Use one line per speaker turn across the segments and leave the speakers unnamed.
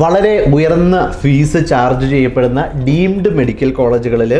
വളരെ ഉയർന്ന fees charge ചെയ്യപ്പെടുന്ന ഡീംഡ് മെഡിക്കൽ കോളേജുകളിൽ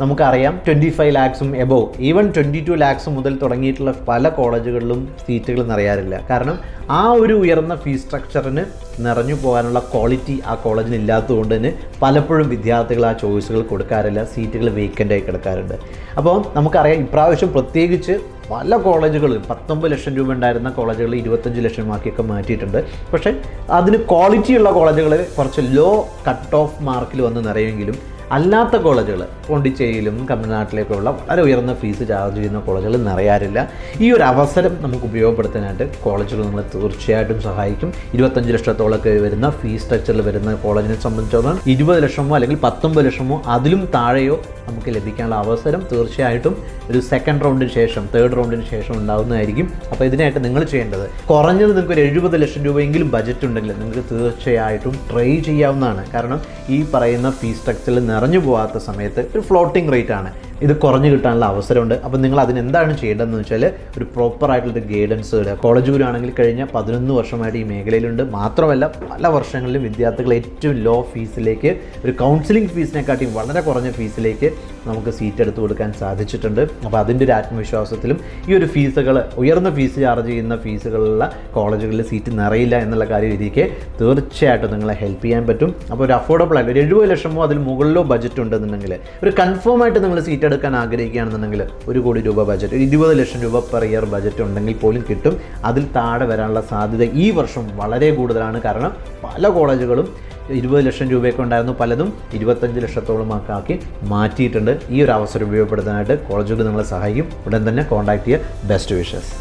നമുക്കറിയാം twenty five ലാക്സും above even twenty two lakhs മുതൽ തുടങ്ങിയിട്ടുള്ള പല കോളേജുകളിലും സീറ്റുകൾ നിറയാറില്ല. കാരണം ആ ഒരു ഉയർന്ന ഫീസ് സ്ട്രക്ചറിന് നിറഞ്ഞു പോകാനുള്ള ക്വാളിറ്റി ആ കോളേജിന് ഇല്ലാത്തതുകൊണ്ട് തന്നെ പലപ്പോഴും വിദ്യാർത്ഥികൾ ആ ചോയ്സുകൾ കൊടുക്കാറില്ല. സീറ്റുകൾ വേക്കന്റ് ആയി കിടക്കാറുണ്ട്. അപ്പോൾ നമുക്കറിയാം ഇപ്രാവശ്യം പ്രത്യേകിച്ച് പല കോളേജുകൾ പത്തൊമ്പത് ലക്ഷം രൂപ ഉണ്ടായിരുന്ന കോളേജുകൾ ഇരുപത്തഞ്ച് ലക്ഷം ആക്കിയൊക്കെ മാറ്റിയിട്ടുണ്ട്. പക്ഷേ അതിന് ക്വാളിറ്റിയുള്ള കോളേജുകൾ കുറച്ച് ലോ കട്ട് ഓഫ് മാർക്കിൽ വന്ന് നിറയുമെങ്കിലും അല്ലാത്ത കോളേജുകൾ പോണ്ടിച്ചേരിയിലും തമിഴ്നാട്ടിലേക്കുള്ള വളരെ ഉയർന്ന ഫീസ് ചാർജ് ചെയ്യുന്ന കോളേജുകൾ നിറയാറില്ല. ഈ ഒരു അവസരം നമുക്ക് ഉപയോഗപ്പെടുത്താനായിട്ട് കോളേജുകൾ നമ്മളെ തീർച്ചയായിട്ടും സഹായിക്കും. ഇരുപത്തഞ്ച് ലക്ഷത്തോളമൊക്കെ വരുന്ന ഫീസ് സ്ട്രക്ചറിൽ വരുന്ന കോളേജിനെ സംബന്ധിച്ചിടത്തോളം ഇരുപത് ലക്ഷമോ അല്ലെങ്കിൽ പത്തൊമ്പത് ലക്ഷമോ അതിലും താഴെയോ നമുക്ക് ലഭിക്കാനുള്ള അവസരം തീർച്ചയായിട്ടും ഒരു സെക്കൻഡ് റൗണ്ടിന് ശേഷം തേർഡ് റൗണ്ടിന് ശേഷം ഉണ്ടാകുന്നതായിരിക്കും അപ്പോൾ ഇതിനായിട്ട് നിങ്ങൾ ചെയ്യേണ്ടത് കുറഞ്ഞത് നിങ്ങൾക്ക് ഒരു എഴുപത് ലക്ഷം രൂപയെങ്കിലും ബജറ്റ് ഉണ്ടെങ്കിൽ നിങ്ങൾക്ക് തീർച്ചയായിട്ടും ട്രൈ ചെയ്യാവുന്നതാണ്. കാരണം ഈ പറയുന്ന ഫീസ് സ്ട്രക്ചറിൽ നിറഞ്ഞു പോകാത്ത സമയത്ത് ഒരു ഫ്ലോട്ടിംഗ് റേറ്റ് ആണ്. ഇത് കുറഞ്ഞു കിട്ടാനുള്ള അവസരമുണ്ട്. അപ്പോൾ നിങ്ങൾ അതിന് എന്താണ് ചെയ്യേണ്ടതെന്ന് വെച്ചാൽ ഒരു പ്രോപ്പർ ആയിട്ടുള്ള ഗൈഡൻസ് തരിക കോളേജ് ഗുരുവാണെങ്കിൽ കഴിഞ്ഞ പതിനൊന്ന് വർഷമായിട്ട് ഈ മേഖലയിലുണ്ട്. മാത്രമല്ല പല വർഷങ്ങളിലും വിദ്യാർത്ഥികൾ ഏറ്റവും ലോ ഫീസിലേക്ക് ഒരു കൗൺസിലിംഗ് ഫീസിനെക്കാട്ടിയും വളരെ കുറഞ്ഞ ഫീസിലേക്ക് നമുക്ക് സീറ്റ് എടുത്തു കൊടുക്കാൻ സാധിച്ചിട്ടുണ്ട്. അപ്പോൾ അതിന്റെ ഒരു ആത്മവിശ്വാസത്തിലും ഈ ഒരു ഫീസുകൾ ഉയർന്ന ഫീസ് ചാർജ് ചെയ്യുന്ന ഫീസുകളുള്ള കോളേജുകളിൽ സീറ്റ് നിറയില്ല എന്നുള്ള കാര്യം ഇതിക്ക് തീർച്ചയായിട്ടും നിങ്ങളെ ഹെൽപ്പ് ചെയ്യാൻ പറ്റും. അപ്പോൾ ഒരു അഫോർഡബിൾ ആയിട്ട് ഒരു എഴുപത് ലക്ഷമോ അതിൽ മുകളിലോ ബജറ്റ് ഉണ്ടെന്നുണ്ടെങ്കിൽ ഒരു കൺഫേം ആയിട്ട് നിങ്ങൾ സീറ്റ് എടുക്കാൻ ആഗ്രഹിക്കുകയാണെന്നുണ്ടെങ്കിൽ ഒരു കോടി രൂപ ബജറ്റ് ഇരുപത് ലക്ഷം രൂപ പെർ ഇയർ ബജറ്റ് ഉണ്ടെങ്കിൽ പോലും കിട്ടും. അതിൽ താഴെ വരാനുള്ള സാധ്യത ഈ വർഷം വളരെ കൂടുതലാണ്. കാരണം പല കോളേജുകളും ഇരുപത് ലക്ഷം രൂപയൊക്കെ ഉണ്ടായിരുന്നു. പലതും ഇരുപത്തഞ്ച് ലക്ഷത്തോളം ആക്കി മാറ്റിയിട്ടുണ്ട്. ഈ ഒരു അവസരം ഉപയോഗപ്പെടുത്താനായിട്ട് കോളേജുകൾ നിങ്ങളെ സഹായിക്കും. ഉടൻ തന്നെ കോൺടാക്ട് ചെയ്യുക. Best wishes